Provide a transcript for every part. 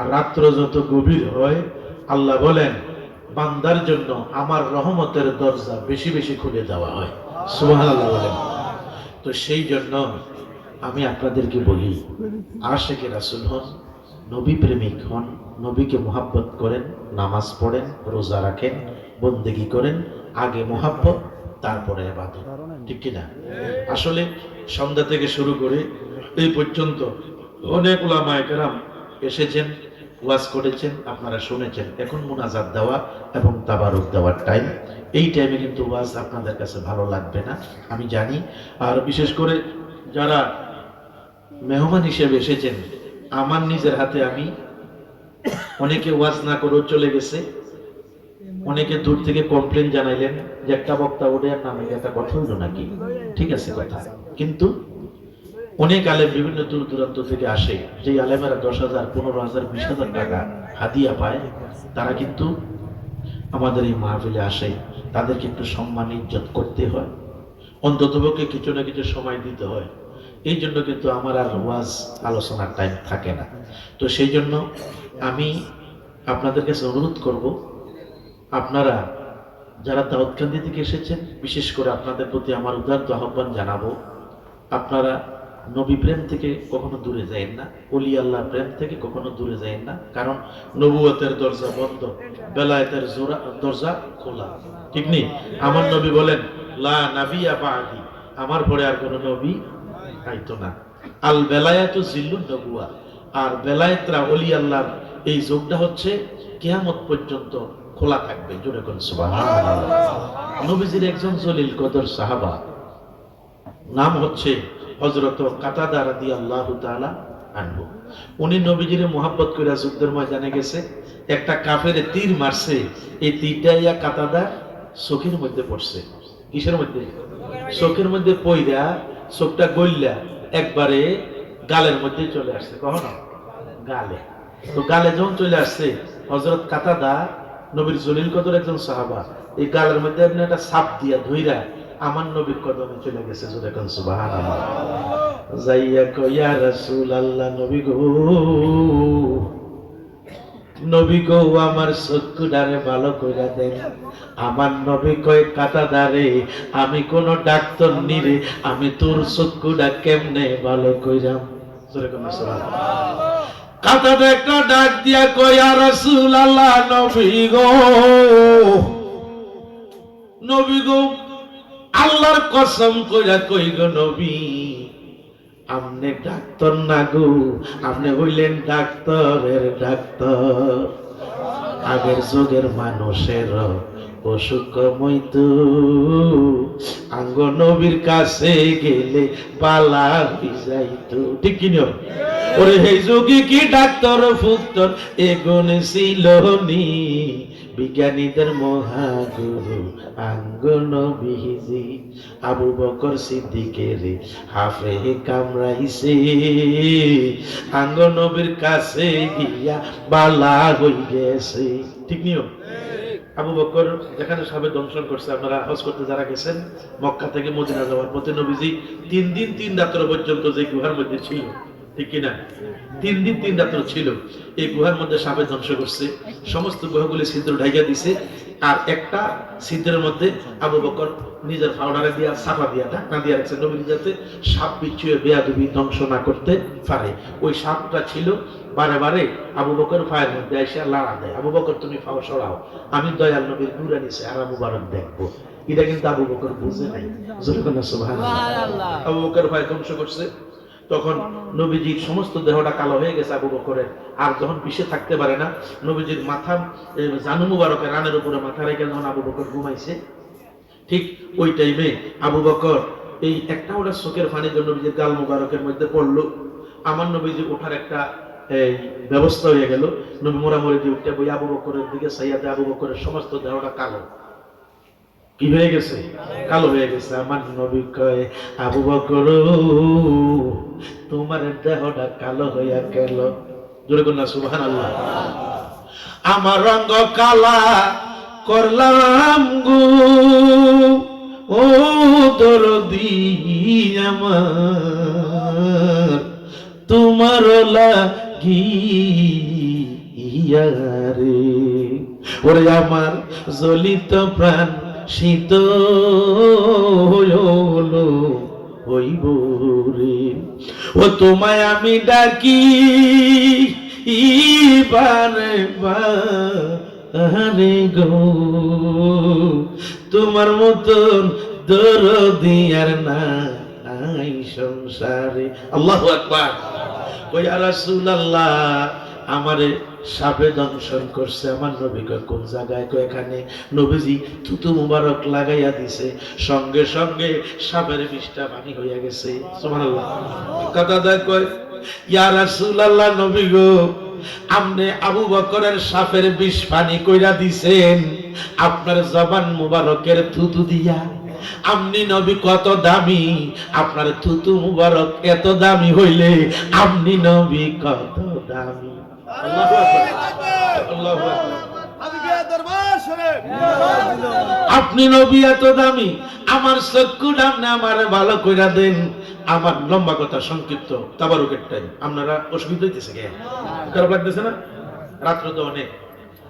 আর রাত্র যত গভীর হয়, আল্লাহ বলেন, বান্দার জন্য আমার রহমতের দরজা বেশি বেশি খুলে দেওয়া হয়। বলেন। তো সেই জন্য আমি আপনাদেরকে বলি আশেকে রাসুল হন নবী প্রেমিক হন, নবীকে মোহাব্বত করেন, নামাজ পড়েন, রোজা রাখেন, বন্দেগি করেন, আগে মোহাব্বত, তারপরে এবাদত ঠিক কিনা আসলে সন্ধ্যা থেকে শুরু করে এই পর্যন্ত অনেক ওলামায়ে কেরাম এসেছেন। ওয়াজ করেছেন, আপনারা শুনেছেন। এখন মোনাজাত দেওয়া এবং তাবারুক দেওয়ার টাইম এই টাইমে কিন্তু ওয়াজ আপনাদের কাছে ভালো লাগবে না, আমি জানি। আর বিশেষ করে যারা মেহমান হিসেবে এসেছেন, আমার নিজের হাতে আমি অনেকে ওয়াজ না করেও চলে গেছে। অনেকে দূর থেকে কমপ্লেন জানাইলেন যে একটা বক্তা ওঠে আর নামে একটা কথা হইল নাকি? ঠিক আছে কথা। কিন্তু অনেক আলেম বিভিন্ন দূর দূরান্ত থেকে আসে যে আলেমেরা দশ হাজার, পনেরো হাজার, বিশ হাজার টাকা হাদিয়া পায়, তারা কিন্তু আমাদের এই মাহফিলে আসে। তাদেরকে একটু সম্মান, ইজ্জত করতে হয়। অন্ততপক্ষে কিছু না কিছু সময় দিতে হয়। এই জন্য কিন্তু আমার আর ওয়াজ, আলোচনার টাইম থাকে না। তো সেই জন্য আমি আপনাদের কাছে অনুরোধ করব, আপনারা যারা দাউদকান্দি থেকে এসেছেন, বিশেষ করে আপনাদের প্রতি আমার উদার্ত আহ্বান জানাব, আপনারা নবী প্রেম থেকে কখনো দূরে যায়েন না অলি আল্লাহ প্রেম থেকে কখনো দূরে যায়েন না, কারণ নবুয়তের দরজা বন্ধ, বেলায়েতের জোড়া দরজা খোলা। ঠিক নেই? আমার নবী বলেন, লা নাবিয়া বাদি। আমার পরে আর কোনো নবী আইতো না। আল বেলায়াতু জিল্লুন নবুয়া। আর বেলায়েতরা অলি আল্লাহর এই যোগটা হচ্ছে কেয়ামত পর্যন্ত খোলা থাকবে। জোরে কোন সুবহানাল্লাহ। নবীজির একজন জলিল কদর সাহাবা, নাম হচ্ছে হজরত কাতাদা রাদি আল্লাহ তাআলা আনহু। উনি নবীজির মোহাব্বত করে যুদ্ধের ময়দানে গেছে, একটা কাফের তীর মারছে, এই তীরটা ইয়া কাতাদা চোখের মধ্যে পড়ছে। কিসের মধ্যে? চোখের মধ্যে পইরা চোখটা গইল্লা একবারে গালের মধ্যে চলে আসছে, কখনো? গালে। তো গালে যখন চলে আসছে হজরত কাতাদা নবীর জলিল কদর একজন সাহাবা, এই গালের মধ্যে আপনি একটা সাপ দিয়া ধইরা আমার নবীর কদমে চলে গেছে, জোরে কোন যাইয়া কইয়া রাসূলুল্লাহ, নবী গো। নবী গো, আমার ডারে ভালো কইরা দেন। আমার নবী কয় কাটা দারে আমি কোন ডাক্তার নিরে আমি তোর চক্ষুটা কেমনে ভালো কইরাম? জোরে কোন সুবহানাল্লাহ। একটা ডাক দিয়া কয়া রাসূল আল্লাহ নবী গো। নবী গো আল্লাহর কসম কইরা কই গো নবী, আপনি ডাক্তার না গো। আপনি হইলেন ডাক্তারের ডাক্তার। আগের যুগের মানুষের অসুখ কমইতো আঙ্গ নবীর কাছে গেলে পালা যাইতো। ঠিক কি? ওরে, হে যুগে কি ডাক্তার ফুক্তর? এগুন ছিল নি। বিজ্ঞানীদের মহাগুরু আঙ্গ নবীজি আবু বকর সিদ্দিকের হাফে কামড়াইছে আঙ্গ নবীর কাছে গিয়া বালা হই গেছে। ঠিক নিও? আবু বকর, যেখানে সবে দংশন করছে, আপনারা হজ করতে যারা গেছেন, মক্কা থেকে মদিনা যাওয়ার পথে নবীজি তিন দিন, তিন রাত্র পর্যন্ত যে গুহার মধ্যে ছিল। ঠিক কিনা? তিন দিন তিন রাত্র ছিল। এই গুহার মধ্যে সাপে ধ্বংস করছে। সমস্ত গুহাগুলি ছিদ্র ঢাইয়া দিছে। আর একটা ছিদ্রের মধ্যে আবু বকর নিজের ফাউডারে দিয়া সাফা দিয়া ঢাকনা দিয়া রাখছে নবীন যাতে সাপ বিচ্ছুয়ে বেয়াদুবি ধ্বংস না করতে পারে। ওই সাপটা ছিল বারে বারে আবু বকর ফায়ের মধ্যে এসে লাড়া দেয়। আবু বকর তুমি ফাও সরাও। আমি দয়াল নবীর দূরে নিছে আর মুবারক দেখব। এটা কিন্তু আবু বকর বুঝে নাই। আবু বকর ফায় ধ্বংস করছে। তখন নবীজির সমস্ত দেহটা কালো হয়ে গেছে আবু বকরের। আর যখন পিছিয়ে থাকতে পারে না নবীজির মাথা জানু মুবারকের রানের উপরে মাথা রেখে যখন আবু বকর ঘুমাইছে ঠিক ওই টাইমে আবু বকর এই একটা ওটা চোখের ফানি জন্য নবীজির গাল মুবারকের মধ্যে পড়ল। আমার নবীজি ওঠার একটা এই ব্যবস্থা হয়ে গেল। নবী মোরামরি দিয়ে উঠতে বই আবু বকরের দিকে সাইয়াতে আবু বকরের সমস্ত দেহটা কালো। কি হয়ে গেছে? কালো হয়ে গেছে। আমার নবী কয়, আবু বকর, তোমার দেহটা কালো হইয়া গেল। জোরে কন্যা সুবহান আল্লাহ আমার রঙ্গ কালা করলাম গো, ও দরদি আমার। তোমার লাগি রে। ওরে আমার জ্বলিত প্রাণ শীত হলো হইব রে। ও তোমায় আমি ডাকি বারে বারে তোমার মতন দরদি আর না নাই সংসারে। আল্লাহ আকবার। কই আর রাসূলুল্লাহ, আমারে সাপে দংশন করছে। আমার নবী কয়, কোন জায়গায়? কয়, এখানে। নবীজি থুতু মুবারক লাগাইয়া দিছে। সঙ্গে সঙ্গে সাপের বিষটা পানি হইয়া গেছে। সুবহানাল্লাহ। কথা দেয় কয়, ইয়া রাসূলুল্লাহ নবী গো আপনি আবু বকরের সাপের বিষ পানি কইরা দিছেন। আপনার জবান মুবারকের থুতু দিয়া। আপনি নবী কত দামি, আপনার থুতু মুবারক এত দামি হইলে আপনি নবী কত দামি। আপনি নবী এত দামি, আমার চক্ষু ডামনে আমার ভালো কইরা দেন। আমার লম্বা কথা সংক্ষিপ্ত তাবারুকের টাইম আপনারা অসুবিধা হইতেছে কে? খারাপ লাগতেছে না? রাত্র তো অনেক।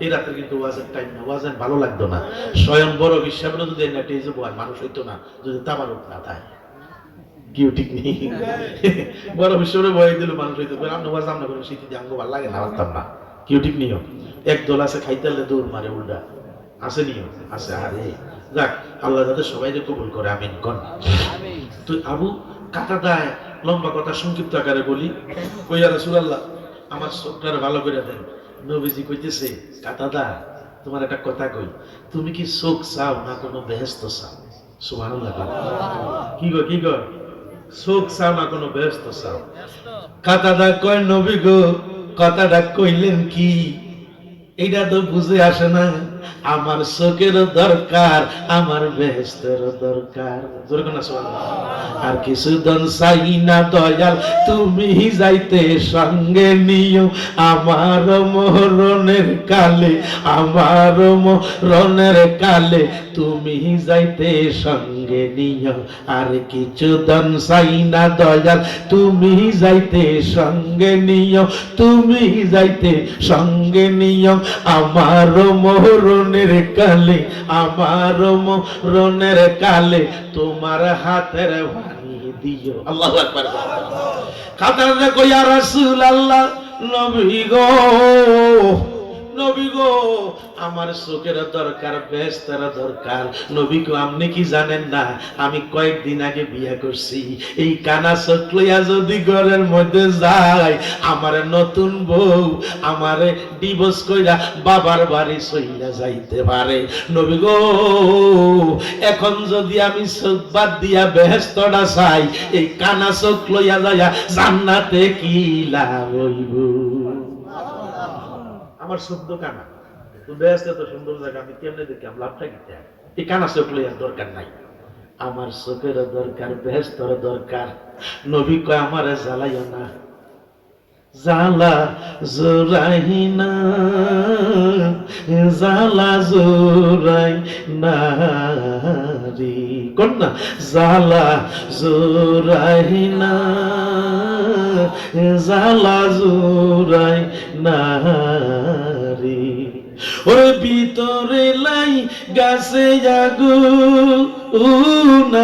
এই রাত্রে কিন্তু ওয়াজের টাইম না, ওয়াজের ভালো লাগতো না। স্বয়ং বড় বিশ্বাবনে যদি এই নাটে যে মানুষ হইতো না, যদি তাবারুক না থাকে কিউ ঠিক নেই। বড় বিশ্বরে বয় দিল মানুষ হইতো আপনি ওয়াজ আমরা করে শীত আঙ্গ ভালো লাগে না। পারতাম না। কিউ ঠিক নিও এক দল আছে খাইতে দৌড় মারে উল্টা। আছে নিও আছে। আরে যাক আল্লাহ যাতে সবাই কবুল করে আমিন কন। তুই আবু কাটা দায় লম্বা কথা সংক্ষিপ্ত আকারে বলি। কইয়া রাসূলুল্লাহ আমার চোখটারে ভালো করে দেন। নবীজি কইতেছে কাটা দা তোমার একটা কথা কই। তুমি কি চোখ চাও না কোনো বেহেস্ত চাও? সুবহানাল্লাহ কি গো কি গো? চোখ চাও না কোনো সাম। চাও কথাটা কয় নবী গো, কথাটা কইলেন কি? এইটা তো বুঝে আসে না। আমার চোখের দরকার, আমার বেহেস্তের দরকার। আর কিছু দন চাই না দয়াল, তুমি যাইতে সঙ্গে নিও। আমার মরণের কালে, আমার মরণের কালে, তুমি যাইতে সঙ্গে নিও। আর কিছু দন চাই না দয়াল, তুমি যাইতে সঙ্গে নিও। তুমি যাইতে সঙ্গে নিও। আমার মরণের কালে, আমার মরণের কালে তোমার হাতের বাণী দিও। আল্লাহ একবার কাতার দেখো, ইয়া রাসূলুল্লাহ, নবী গো। নবী গো, আমার চোখের দরকার বেস্তার দরকার। নবী গো, আপনি কি জানেন না, আমি কয়েকদিন আগে বিয়ে করছি। এই কানা চোখ লইয়া যদি ঘরের মধ্যে যাই আমার নতুন বউ আমারে ডিভোর্স কইরা বাবার বাড়ি চইলা যাইতে পারে। নবী গো, এখন যদি আমি চোখ বাদ দিয়া বেহেস্তটা চাই, এই কানা চোখ লইয়া যাইয়া জান্নাতে কি লাভ হইব? আমার শব্দ কানা। তো ব্যস্ত তো সুন্দর জায়গা, আমি কেমনে দেখলাম লাভটা কিনতে এই কানা চোখ লইয়ার দরকার নাই। আমার চোখের দরকার ব্যস্তর দরকার। নবী কয়, আমার জ্বালাইও না। জালা জোরাই না জালা জোরাই না জালা জোরাই না জালা জোরাই না রে ওর ভিতরে লাই গাছে জাগু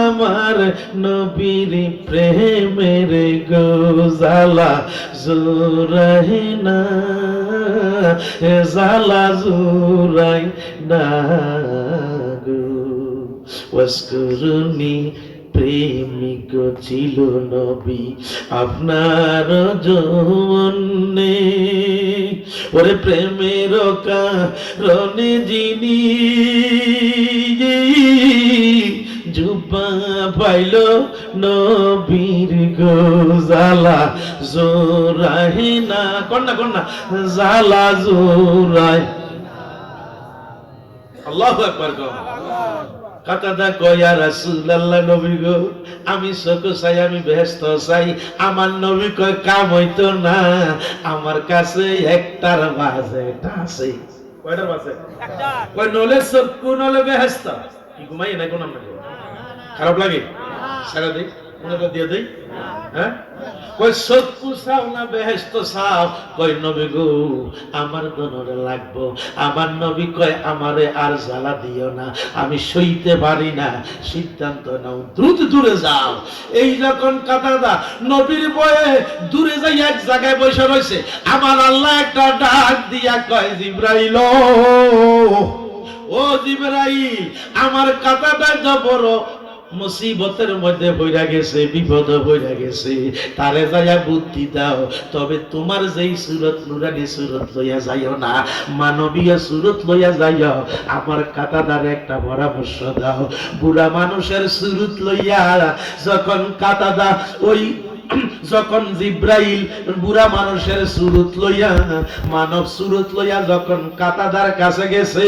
আমার নবীর প্রেমের গোজালা জোরাই না জালা জোরাই না ওয়াসকুরুনি প্রেমিক ছিল নবী, আপনার জন্যে ওরে প্রেমের কারণে যিনি জুবা পাইল নবীর গোজালা জোরাই না কন্যা কন্যা জালা জোরাই। আল্লাহু আকবার গো। কাতাদা কয়া রাসূলুল্লাহ, নবী গো, আমি চোখ চাই, আমি ব্যস্ত চাই। আমার নবী কয়, কাম হইতো না। আমার কাছে একটার বাজেট আছে। কয়টার বাজে কয়, নলে চক্ষু নলে বেহেস্ত কি ঘুমাই না, কোন খারাপ লাগে? সারা হ্যাঁ? আমার নবী কয়, আমারে আর জ্বালা দিও না। আমি সইতে পারি না। সিদ্ধান্ত নাও, দ্রুত দূরে যাও। এই যখন কাতাদা নবীর বয়ে দূরে যাই এক জায়গায় বসে রয়েছে, আমার আল্লাহ একটা ডাক দিয়া কয়, জিব্রাইল, ও জিব্রাইল, আমার কাতাটা বড় মুসিবতের মধ্যে বইরা গেছে, বিপদ বইরা গেছে। তারে যাইয়া বুদ্ধি দাও, তবে তোমার যেই সুরত, নুরানি সুরত লইয়া যাইও না। মানবীয় সুরত লইয়া যাইও, আমার কাতাদারে একটা পরামর্শ দাও। বুড়া মানুষের সুরত লইয়া, যখন কাতাদা ওই যখন জিব্রাইল বুড়া মানুষের সুরত লইয়া মানব সুরত লইয়া যখন কাতাদার কাছে গেছে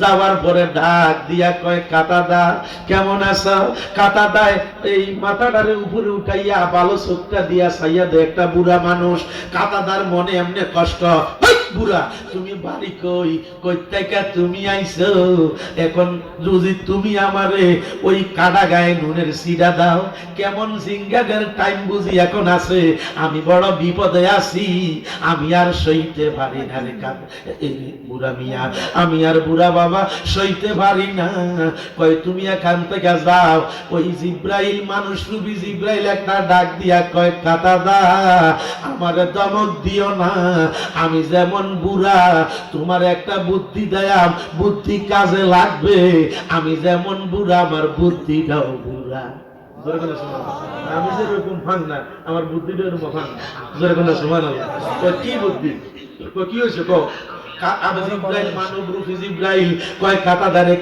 যাওয়ার পরে ডাক দিয়া কয় কাতাদা কেমন আছো? কাতাদায় এই মাথাটারে উপরে উঠাইয়া ভালো চোখটা দিয়া চাইয়া দে একটা বুড়া মানুষ। কাতাদার মনে এমনি কষ্ট "হেই, বুড়া, তুমি বাড়ি কই? কই তুমি আইছো? এখন যদি তুমি আমারে ওই কাটা গায়ে নুনের সিডা দাও, কেমন সিঙ্গাদের টাইম বুঝি এখন আছে? আমি বড় বিপদে আছি, আমি আর সইতে পারি না রে বুড়া মিয়া, আমি আর বুড়া বাবা সইতে পারি না। কয়, তুমি এখান থেকে যাও। ওই জিব্রাইল মানুষ রূপী জিব্রাইল একটা ডাক দিয়া কয় কাতা দা, আমারে দমক দিও না। আমি যেমন বুড়া, তোমার একটা বুদ্ধি দেয়াম, বুদ্ধি কাজে লাগবে। আমি যেমন বুড়া, আমার বুদ্ধিটাও বুড়া। আমি যেরকম ফাং না, আমার বুদ্ধিটা এরকম ফাং না। কি বুদ্ধি? কি হয়েছে? কা- আবু জিব্রাইল, মানব রূপী জিব্রাইল কয়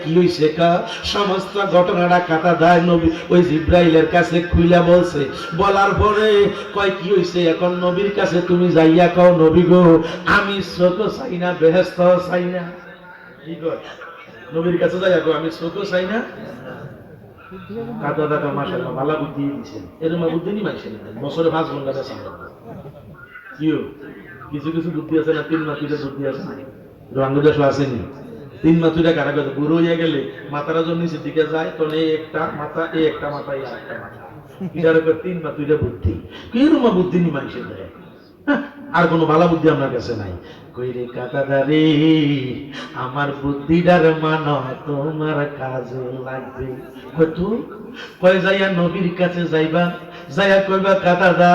কি হইছে কা সমস্ত ঘটনাটা কাতাদার নবী। ওই জিব্রাইলের কাছে খুইলা বলছে বলার পরে কয় কি হইছে? এখন নবীর কাছে তুমি যাইয়া কও নবী গো আমি ছোট চাই না বেহেস্ত চাই না। কি কয়? নবীর কাছে যাইয়া কও আমি ছোট চাই না। কাতাদা মাশাআল্লাহ ভালো বুদ্ধি দিছেন এরকম বুদ্ধি নি মাইছেন বছরে পাঁচ ঘণ্টা কিও কিছু কিছু বুদ্ধি আছে না তিন মাতুইটা বুদ্ধি আছে না রঙ্গদেশ আসেনি তিন মাতুইটা কাটা কথা বুড়ো হয়ে গেলে দিকে যায় এই একটা মাথা এই একটা মাথা এই একটা মাথা। এটার তিন বুদ্ধি। কীরকম বুদ্ধি নি মানুষের হ্যাঁ, আর কোনো ভালো বুদ্ধি আপনার কাছে নাই? কইরে কাকাদারে আমার বুদ্ধিটার মান তোমার কাজে লাগবে। কয় যাইয়া নবীর কাছে যাইবা যাইয়া কইবা কাকাদা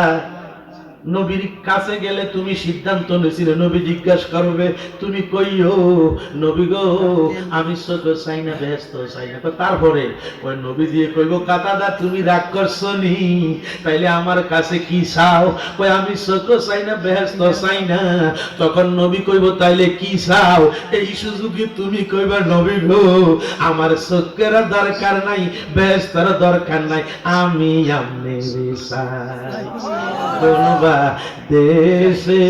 নবীর কাছে গেলে তুমি সিদ্ধান্ত নিছিলে নবী জিজ্ঞাসা করবে, তুমি কইও নবী গো, আমি চোখ চাই না ব্যস্ত চাই না তারপরে ওই নবী দিয়ে কইব কাকাদা তুমি রাগ করছ নি? তাইলে আমার কাছে কি চাও? কই আমি চোখ চাই না ব্যস্ত চাই না তখন নবী কইব, তাইলে কি চাও? এই সুযোগে তুমি কইবা, নবী গো, আমার চোখের দরকার নাই, ব্যস্তর দরকার নাই, আমি আমনে চাই। কোনবা দেশে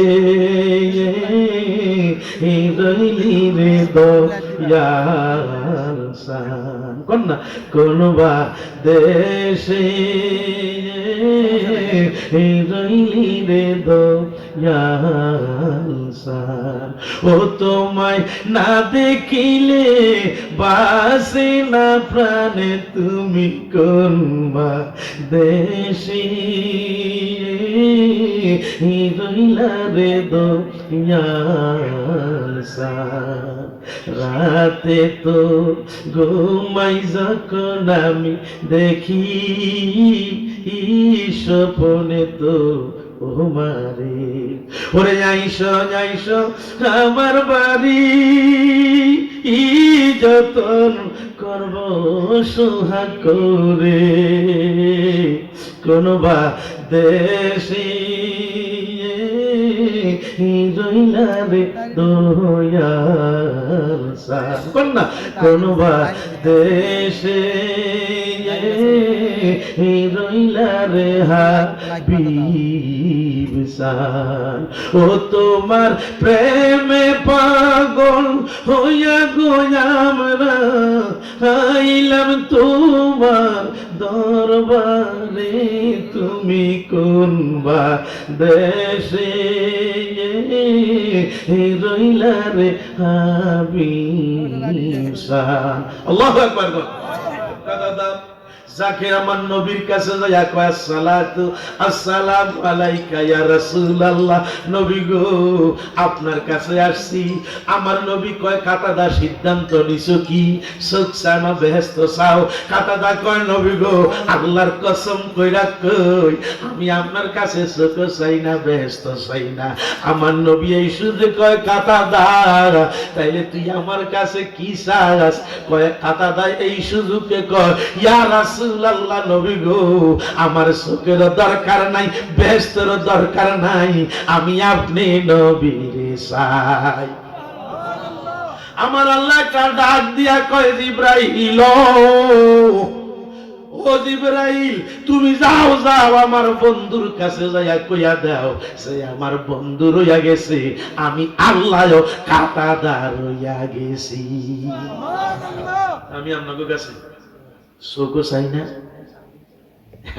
রইলি রে দয়াল সান। কোন না কোনবা দেশে রইলি রে সান ও তোমায় না দেখিলে বাসে না প্রাণে তুমি কোনবা দেশে? রইলা রে দয়াল সান রাতে তো ঘুমাই যখন আমি দেখি স্বপনে তো ও মারে ওরে যাইস যাইস আমার বাড়ি। যতন করব সোহাগ করে। কোনবা দেশে রইলা রে দয়াল না কোনবা দেশে রইলা রে হাবিব সান। ও তোমার প্রেমে পাগল হইয়া গো আমরা, আইলাম তোমার দরবারে, তুমি কোন বা দেশে রইলা রে সান। আল্লাহু আকবার। দাদা। যাকে আমার নবীর কাছে যাইয়া কয়, আসসালাতু, আসসালামু আলাইকা ইয়া রাসূলুল্লাহ। নবী গো, আপনার কাছে আসছি। আমার নবী কয় কাটাদা সিদ্ধান্ত নিছো কি? সুখ চাও না বেহেস্ত কাটাদা কয়, নবী গো, আল্লাহর কসম কইরা কই, আমি আপনার কাছে সুখ চাই না বেহেস্ত চাই না। আমার নবী এই সুযোগ কয় কাটাদার তাইলে তুই আমার কাছে কি চাস? কয় কাটাদা এই সুযোগে কয়, ইয়া রাসূলুল্লাহ নবী গো আমার সুখের দরকার নাই বেহেস্তের দরকার নাই আমি আপনি নবীর চাই। আমার আল্লাহ একটা ডাক দিয়া কয় জিব্রাইল ও জিব্রাইল তুমি যাও যাও আমার বন্ধুর কাছে যাইয়া কইয়া দাও সে আমার বন্ধু রইয়া গেছে আমি আল্লাহ কাটাদার রইয়া গেছি। আমি আপনাকে কাছে চোখও চাই না।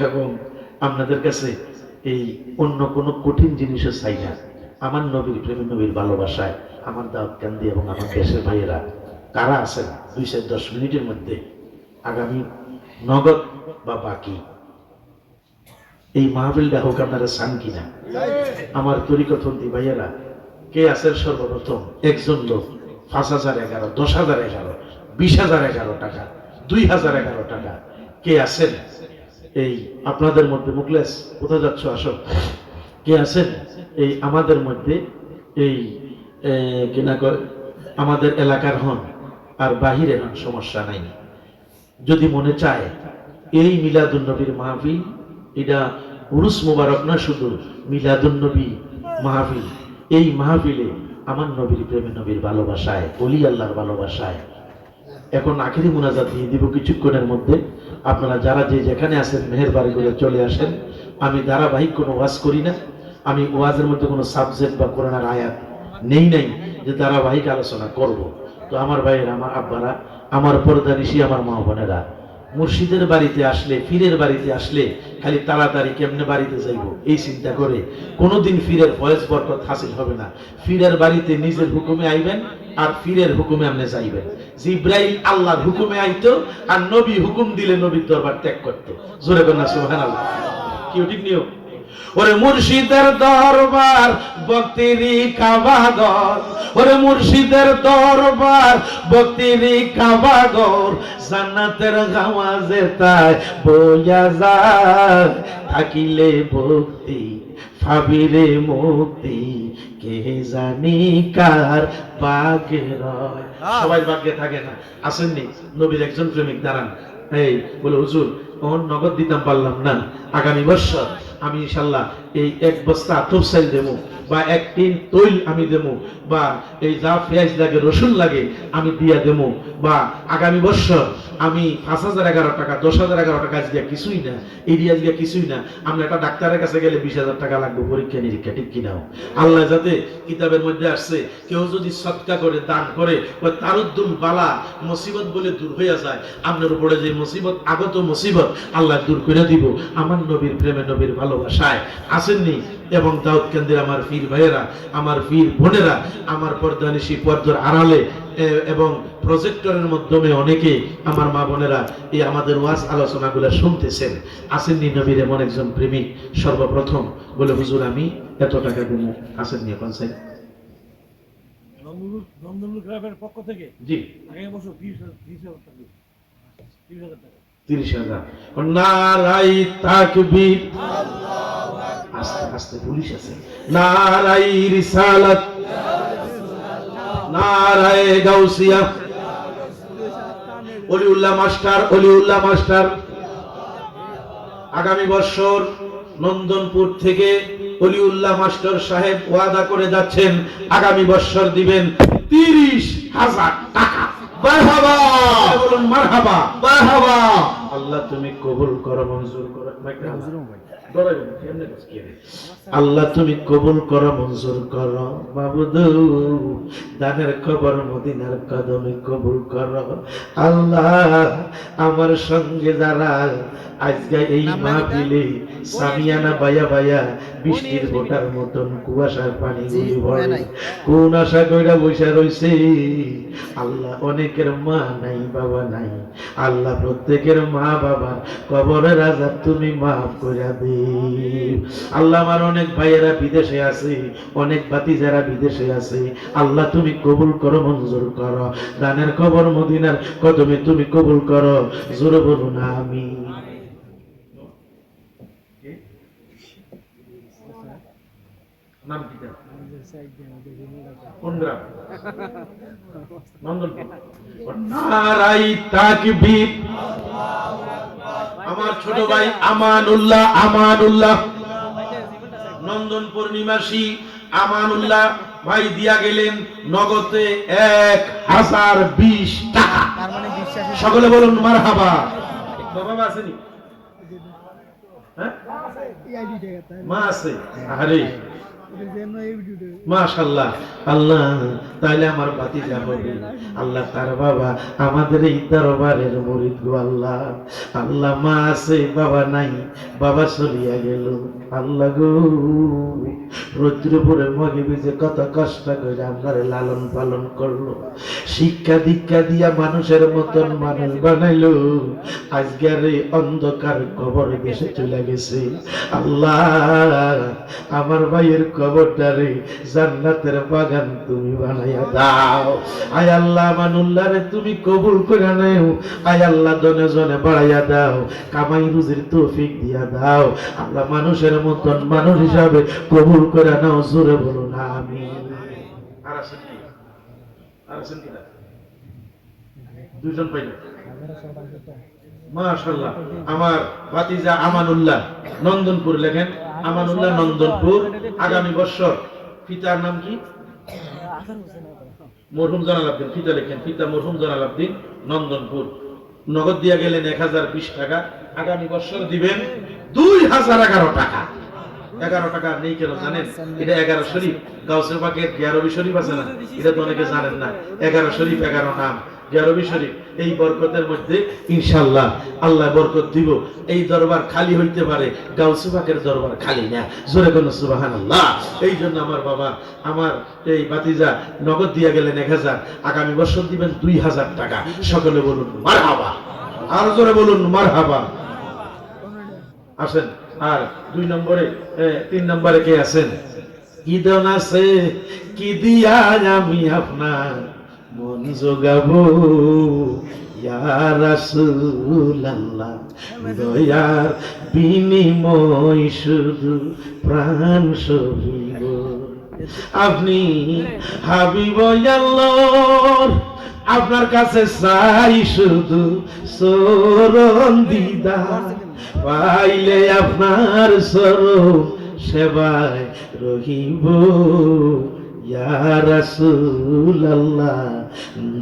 এবং আপনাদের কাছে এই অন্য কোনো কঠিন জিনিসও চাই না। আমার নবীর প্রেমী নবীর ভালোবাসায়, আমার দাওয়াত কান্দি এবং আমার দেশের ভাইয়েরা কারা আছেন? দুই চার দশ মিনিটের মধ্যে। আগামী নগদ বা বাকি। এই মাহবিলটা হোক আপনারা চান কিনা। আমার তরিকথন্তি ভাইয়েরা, কে আছেন সর্বপ্রথম? একজন লোক। পাঁচ হাজার এগারো, দশ হাজার এগারো, বিশ হাজার এগারো টাকা। দুই হাজার এগারো টাকা। কে আছেন? এই আপনাদের মধ্যে মুকলেশ কোথায় যাচ্ছ? আসো। কে আছেন? এই আমাদের মধ্যে, এই কিনা আমাদের এলাকার হন আর বাহিরে হন, সমস্যা নাই। যদি মনে চায়, এই মিলাদুন্নবীর মাহফিল, এটা উরুস মুবারক না শুধু মিলাদুন্নবী মাহফিল, এই মাহফিলে আমার নবীর প্রেমে নবীর ভালোবাসায়, অলি আল্লাহর ভালোবাসায় এখন আখেরি মোনাজাত দিয়ে দিব কিছুক্ষণের মধ্যে। আপনারা যারা যে যেখানে আছেন মেহেরবাড়ি করে চলে আসেন। আমি ধারাবাহিক কোনো ওয়াজ করি না। আমি ওয়াজের মধ্যে কোনো সাবজেক্ট বা কোরআনের আয়াত নেই নাই যে ধারাবাহিক আলোচনা করব। তো আমার ভাইয়েরা, আমার আব্বারা, আমার পর্দানিশি, আমার মা বোনেরা, মুর্শিদের বাড়িতে আসলে ফিরের বাড়িতে আসলে খালি তাড়াতাড়ি কেমনে বাড়িতে যাইব? এই চিন্তা করে কোনোদিন ফিরের ফয়েজ বরকত হাসিল হবে না। ফিরের বাড়িতে নিজের হুকুমে আইবেন আর ফিরের হুকুমে আপনি যাইবেন। জিব্রাইল আল্লাহর হুকুমে আইতো, আর নবী হুকুম দিলে নবীর দরবার ত্যাগ করতো। জোরে কন্যা সুবহানাল্লাহ। কি ঠিক নিয়ম? ওরে মুর্শিদের দরবার ভক্তিরি কাবাগর ওরে মুর্শিদের দরবার ভক্তিরি কাবাগর জান্নাতের গাওয়াজে তাই বইয়া যায়, থাকিলে ভক্তি ভাবিরে মুক্তি। কে জানি কার বাগে রয়। সবাই ভাগ্যে থাকে না। আসেননি? নবীর একজন প্রেমিক দাঁড়ান। এই বলে হুজুর ওর নগদ দিতাম পারলাম না। আগামী বছর আমি ইনশাল্লাহ এই এক বস্তা তফসাইল দেবো, বা এক টিন তৈল আমি দেবো, বা এই যা পেঁয়াজ লাগে, রসুন লাগে, আমি দিয়া দেবো, বা আগামী বছর আমি পাঁচ হাজার এগারো টাকা, দশ হাজার এগারো টাকা আজকে কিছুই না এরিয়া আজকে কিছুই না, আমরা একটা ডাক্তারের কাছে গেলে বিশ হাজার টাকা লাগবে, পরীক্ষা, নিরীক্ষা, ঠিক কিনাও আল্লাহ যাতে কিতাবের মধ্যে আসছে, কেউ যদি সৎকা করে, দান করে বা তারুদ্দুল বালা, মুসিবত বলে দূর হইয়া যায়, আপনার উপরে যে মুসিবত, আগত মুসিবত, আল্লাহ দূর করে দিব, আমার নবীর প্রেমে, নবীর ভালোবাসায় আসেননি। এবং দাউদ কেন্দ্রের আমার পীর ভাইয়েরা আমার পীর বোনেরা আমার পর্দানিশী পর্দার আড়ালে এবং প্রজেক্টরের মাধ্যমে অনেকে আমার মা বোনেরা এই আমাদের ওয়াজ আলোচনাগুলো শুনতেছেন। আসেননি নবীর এমন একজন প্রেমিক সর্বপ্রথম বলে হুজুর আমি এত টাকা দেবো। আসেননি এখন দমদমুল ক্লাবের পক্ষ থেকে? জি। আগামী বছর তিরিশ হাজার টাকা। তিরিশ হাজার। নারাই আস্তে আস্তে, পুলিশ আছে। নারাই রিসালাত। Gausia. Oliullah master Oliullah master. আগামী বছর নন্দনপুর থেকে অলিউল্লাহ মাস্টার সাহেব ওয়াদা করে যাচ্ছেন। আগামী বছর দিবেন তিরিশ হাজার টাকা। মারহাবা। বলুন মারহাবা। মারহাবা। আল্লাহ তুমি কবুল করো মঞ্জুর করো? আল্লাহ তুমি কবুল করো মঞ্জুর করো। বাবুদ দানের খবর মদিনার কদমে কবুল করো। আল্লাহ আমার সঙ্গে যারা আজকে এই মাহফিলে সামিয়ানা বায়া বায়া বৃষ্টির ফোটার মতন কুয়াশার পানি গুলি ভরে। কোন আশা কইরা বসে রইছে? আল্লাহ অনেকের মা নাই বাবা নাই। আল্লাহ প্রত্যেকের মা বাবা কবরের আজাব তুমি মাফ করে দে আল্লাহ আমার অনেক ভাইয়েরা বিদেশে আছে অনেক বাতি যারা বিদেশে আছে। আল্লাহ তুমি কবুল করো মঞ্জুর করো। দানের কবর মদিনার কদমে তুমি কবুল করো। জোরে বলুন আমি নাম কি তার? কোন গ্রাম? নন্দনপুর। নারাই তাকবীর। আমার ছোট ভাই আমানুল্লাহ আমানুল্লাহ। নন্দনপুর নিবাসী আমানুল্লাহ। ভাই দিয়া গেলেন নগদে এক হাজার বিশ টাকা। বিশ্বাসী সকলে বলুন মার হাবা বাবা আসেনি হ্যাঁ? মা আছে। আরে মাশাল্লাহ আল্লাহ আমার হবে। আল্লাহ তার বাবা আমাদের এই দরবারের মরিদ গো আল্লাহ। আল্লাহ, মা আছে, বাবা নাই, বাবা গেল। আল্লাহ গো, রৌদ্রপুরে মগে বিজে কত কষ্ট করে আমার লালন পালন করল। শিক্ষা দীক্ষা দিয়া মানুষের মতন মানুষ বানাইলো। আজকের এই অন্ধকার কবর দেশে চলে গেছে। আল্লাহ, আমার ভাইয়ের কবরটারে জান্নাতের বাগান তুমি বানাইয়া দাও। আয় আল্লাহ মানুল্লারে তুমি কবুল করে নেও। আয় আল্লাহ জনে জনে বাড়াইয়া দাও, কামাই রুজির তৌফিক দিয়া দাও। আল্লাহ মানুষের মতন মানুষ হিসাবে কবুল করে নাও, জোরে বলুন আমি আর আছেন কি? আর আছেন কিনা দুজন পাইল মাশাল্লাহ আমার ভাতিজা আমানুল্লাহ, নন্দনপুর লেখেন। আমানুল্লাহ নন্দনপুর, আগামী বছর পিতার নাম কি? মরহুম জানালাব্দিন পিতা লেখেন পিতা মরহুম জানালাব্দিন নন্দনপুর। নগদ দিয়া গেলেন এক হাজার বিশ টাকা। আগামী বছর দিবেন দুই হাজার এগারো টাকা। এগারো টাকা নেই কেন জানেন? এটা এগারো শরীফ। গাউসের পাকের গিয়ারবি শরীফ আছে না? এটা তো অনেকে জানেন না। এগারো শরীফ, এগারো নাম। এই বরকতের মধ্যে ইনশাল্লাহ আল্লাহ বরকত দিব। এই দরবার খালি হইতে পারে দরবার খালি না। জোরে সুবাহান আল্লাহ এই জন্য আমার বাবা, আমার এই বাতিজা নগদ দিয়া গেলেন এক হাজার, আগামী বছর দিবেন দুই হাজার টাকা। সকলে বলুন মার হাবা আর জোরে বলুন মার হাবা আসেন, আর দুই নম্বরে তিন নম্বরে কে আছেন? ঈদন আছে কি দিয়া আমি আপনার মন জোগাবো দয়ার বিনিময় শুধু প্রাণ সহিব। আপনি হাবিব আপনার কাছে চাই শুধু দিদা পাইলে আপনার চরণ সেবায় রহিব। ইয়া রাসূলুল্লাহ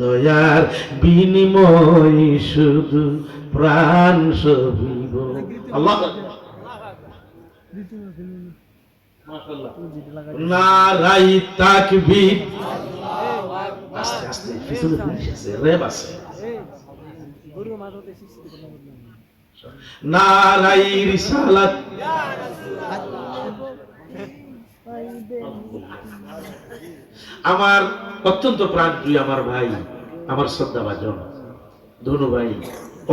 দয়ার বিনিময় শুধু প্রাণ সহিব। আল্লাহ। মাশাআল্লাহ নারাই তাকবীর। আস্তে আস্তে পিছনে পুলিশ আছে র্যাব আছে। নারাই রিসালাত। আমার অত্যন্ত প্রাণ প্রিয় আমার ভাই আমার শ্রদ্ধা ভাজন ধনু ভাই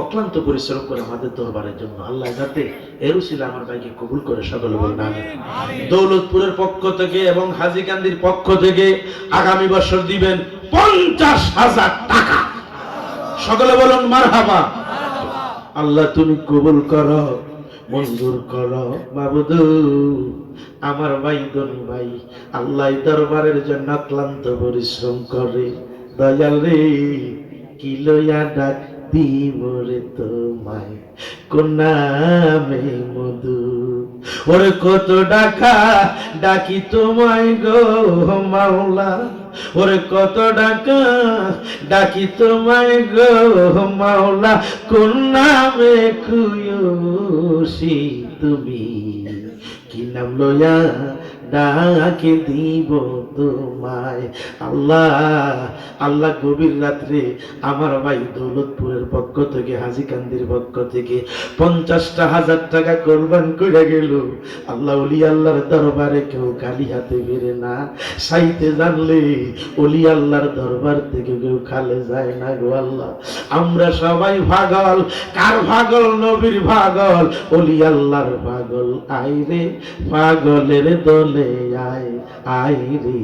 অক্লান্ত পরিশ্রম করে আমাদের দরবারের জন্য। আল্লাহ যাতে এরও ছিল আমার ভাইকে কবুল করে সকলে বলুন দৌলতপুরের পক্ষ থেকে এবং হাজিকান্দির পক্ষ থেকে আগামী বছর দিবেন পঞ্চাশ হাজার টাকা। সকলে বলুন মার আল্লাহ তুমি কবুল করো। মঞ্জুর করো মাবুদ, আমার ভাই ধনী ভাই, আল্লাহ দরবারের জন্য ক্লান্ত পরিশ্রম করে। দয়াল রে, কি লইয়া ডাক দিব রে তোমায়? কোন নামে মধু ওরে কত ডাকা ডাকি তোমায় গো মাওলা। ওরে কত ডাকা? ডাকি তোমায় গো মাওলা কোন নামে খুশি তুমি? কি নাম লইয়া ডাকে দিব তোমায়। আল্লাহ আল্লাহ গভীর রাত্রে আমার ভাই দৌলতপুরের পক্ষ থেকে হাজি কান্দির পক্ষ থেকে পঞ্চাশটা হাজার টাকা কোরবান করে গেল। আল্লাহ অলি আল্লাহর দরবারে কেউ খালি হাতে বেরে না। সাইতে জানলে অলি আল্লাহর দরবার থেকে কেউ খালে যায় না গো আল্লাহ। আমরা সবাই ভাগল কার ভাগল নবীর ভাগল অলি আল্লাহর পাগল আই রে পাগলের দলে আয় আই রে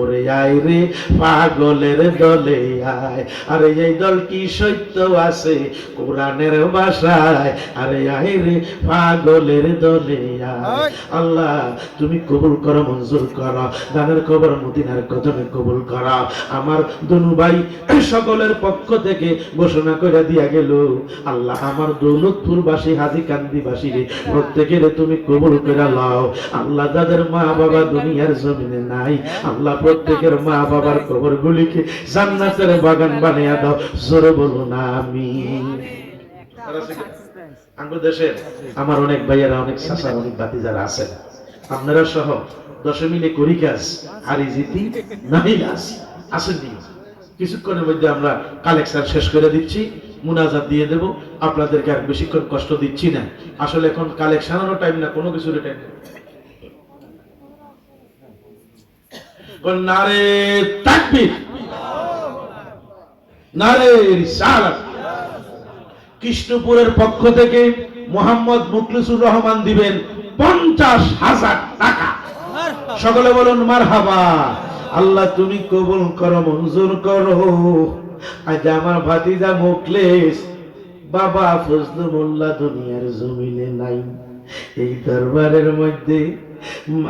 ওরে আই রে পাগলের দলে আয়। আরে এই দল কি সত্য আছে কোরআনের ভাষায়? আরে আই রে পাগলের দলে আয়। আল্লাহ তুমি কবুল করো মঞ্জুর করো। দানের খবর মদিনার কদমে কবুল করো। আমার দুনু ভাই সকলের পক্ষ থেকে ঘোষণা করে দিয়া গেল আল্লাহ আমার দৌলতপুর বাসী হাজি কান্দি বাসী রে প্রত্যেকের তুমি কবুল করে লাও। আল্লাহ যাদের মা বাবা দুনিয়ার জমিনে নাই। আল্লাহ প্রত্যেকের মা বাবার কবর গুলিকে জান্নাতের বাগান বানিয়ে দাও। জোরে না আমি দেশের আমার অনেক ভাইয়েরা, অনেক অনেক আছেন। আপনারা সহ করি কাজ জিতি নাই কাজ, আসেননি। কিছুক্ষণের মধ্যে আমরা কালেকশন শেষ করে দিচ্ছি, মুনাজাত দিয়ে দেব। আপনাদেরকে আর বেশিক্ষণ কষ্ট দিচ্ছি না। আসলে এখন কালেকশনেরও টাইম না, কোনো কিছুর টাইম নারে নারে কৃষ্ণপুরের পক্ষ থেকে মোহাম্মদ মুখলিসুর রহমান দিবেন পঞ্চাশ হাজার টাকা। সকলে বলুন মার হাবা আল্লাহ, তুমি কবুল করো, মঞ্জুর করো। আজ আমার ভাতিজা মুখলেস। বাবা ফজলু মোল্লা দুনিয়ার জমিনে নাই। এই দরবারের মধ্যে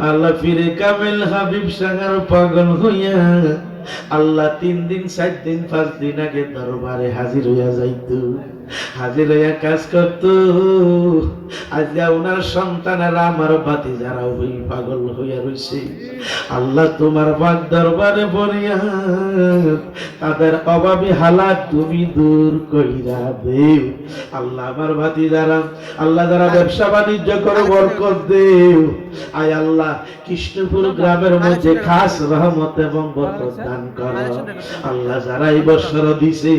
আল্লাহ ফিরে কামেল হাবিব সাগর পাগল হইয়া। আল্লাহ তিন দিন সাত দিন, পাঁচ দিন আগে দরবারে হাজির হইয়া যাইতো। হাজির হইয়া কাজ করত। আজকে ওনার সন্তানেরা আমার বাতি যারা ওই পাগল হইয়া রয়েছে আল্লাহ তোমার বাগ দরবারে বলিয়া তাদের অভাবী হালাত তুমি দূর কইরা দেও। আল্লাহ আমার ভাতি যারা আল্লাহ যারা ব্যবসা বাণিজ্য করে বরকত দেও। আয় আল্লাহ, কৃষ্ণপুর গ্রামের মধ্যে খাস রহমত এবং বরকত দান করো। আল্লাহ যারা এই বছর দিছে